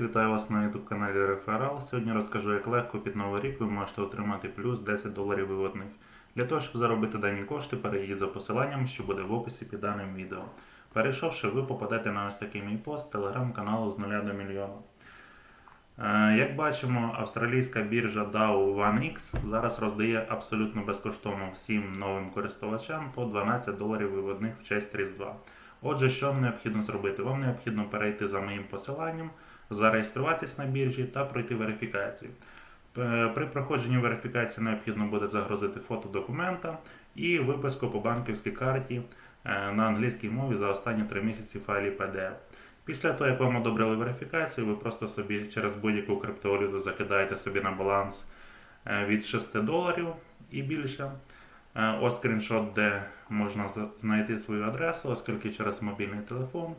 Вітаю вас на YouTube каналі Реферал. Сьогодні розкажу, як легко під новий рік ви можете отримати плюс 10 доларів виводних. Для того, щоб заробити дані кошти, перейдіть за посиланням, що буде в описі під даним відео. Перейшовши, ви попадете на ось такий мій пост телеграм-каналу з 0 до мільйона. Е, Як бачимо, австралійська біржа DAO 1X зараз роздає абсолютно безкоштовно всім новим користувачам по 12 доларів виводних в честь Різдва. Отже, що вам необхідно зробити? Вам необхідно перейти за моїм посиланням, зареєструватись на біржі та пройти верифікацію. При проходженні верифікації необхідно буде загрузити фото документа і виписку по банківській карті е, на англійській мові за останні 3 місяці файлі PDF. Після того, як вам одобрили верифікацію, ви просто собі через будь-яку криптовалюту закидаєте собі на баланс е, від 6 доларів і більше. Е, Ось скріншот, де можна знайти свою адресу, оскільки через мобільний телефон е,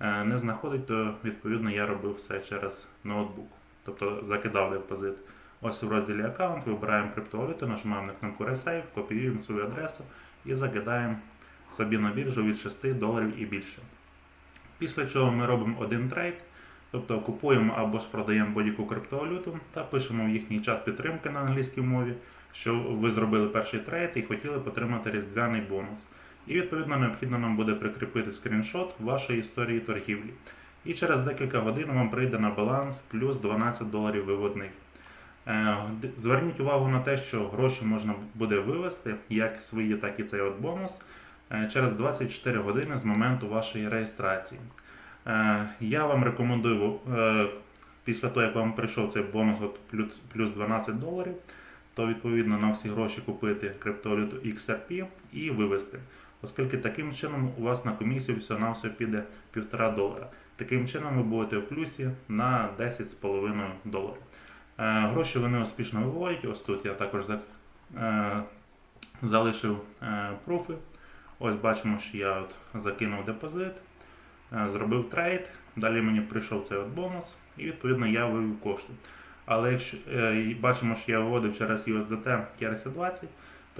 не знаходить, то відповідно я робив все через ноутбук. Тобто закидав депозит. Ось в розділі аккаунт вибираємо криптовалюту, нажимаємо на кнопку Resave, копіюємо свою адресу і закидаємо собі на біржу від 6 доларів і більше. Після чого ми робимо один трейд, тобто купуємо або ж продаємо будь-яку криптовалюту та пишемо в їхній чат підтримки на англійській мові, що ви зробили перший трейд і хотіли отримати різдвяний бонус. І відповідно необхідно нам буде прикріпити скріншот вашої історії торгівлі. І через декілька годин вам прийде на баланс плюс 12 доларів виводних. Е, Зверніть увагу на те, що гроші можна буде вивести, як свої, так і цей от бонус, е, через 24 години з моменту вашої реєстрації. Е, Я вам рекомендую після того, як вам прийшов цей бонус от плюс 12 доларів, то відповідно на всі гроші купити криптовалюту XRP і вивести. Оскільки таким чином у вас на комісію всього на все піде 1,5 долара. Таким чином ви будете в плюсі на 10,5 доларів. Е, Гроші вони успішно виводять. Ось тут я також е, залишив е, пруфи. Ось бачимо, що я от закинув депозит, зробив трейд, далі мені прийшов цей от бонус, і відповідно я вивів кошти. Але якщо бачимо, що я виводив через USDT KRC20,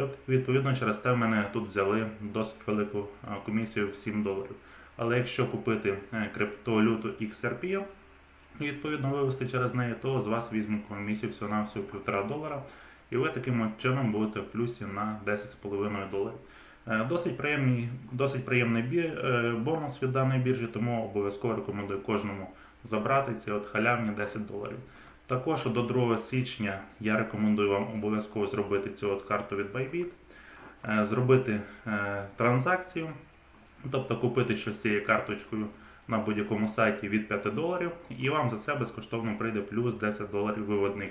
то відповідно через те в мене тут взяли досить велику комісію в 7 доларів. Але якщо купити е, криптовалюту XRP, відповідно вивести через неї, то з вас візьмуть комісію всього на всього 1,5 долара, і ви таким чином будете в плюсі на 10,5 доларів. Е, Досить приємний, досить приємний е, бонус від даної біржі, тому обов'язково рекомендую кожному забрати ці от халявні 10 доларів. Також до 2 січня я рекомендую вам обов'язково зробити цю от карту від Bybit, е, зробити е, транзакцію, тобто купити щось цією карточкою на будь-якому сайті від 5 доларів, і вам за це безкоштовно прийде плюс 10 доларів виводних.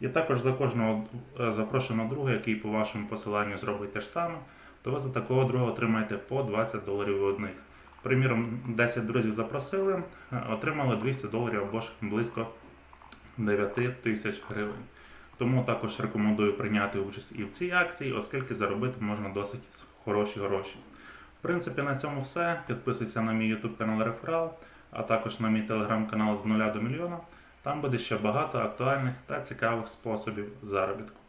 І також за кожного е, запрошеного друга, який по вашому посиланню зробить те ж саме, то ви за такого друга отримаєте по 20 доларів виводних. Приміром, 10 друзів запросили, отримали 200 доларів або ж близько 9 тисяч гривень. Тому також рекомендую прийняти участь і в цій акції, оскільки заробити можна досить хороші гроші. В принципі, на цьому все. Підписуйся на мій YouTube канал Реферал, а також на мій телеграм-канал з 0 до мільйона. Там буде ще багато актуальних та цікавих способів заробітку.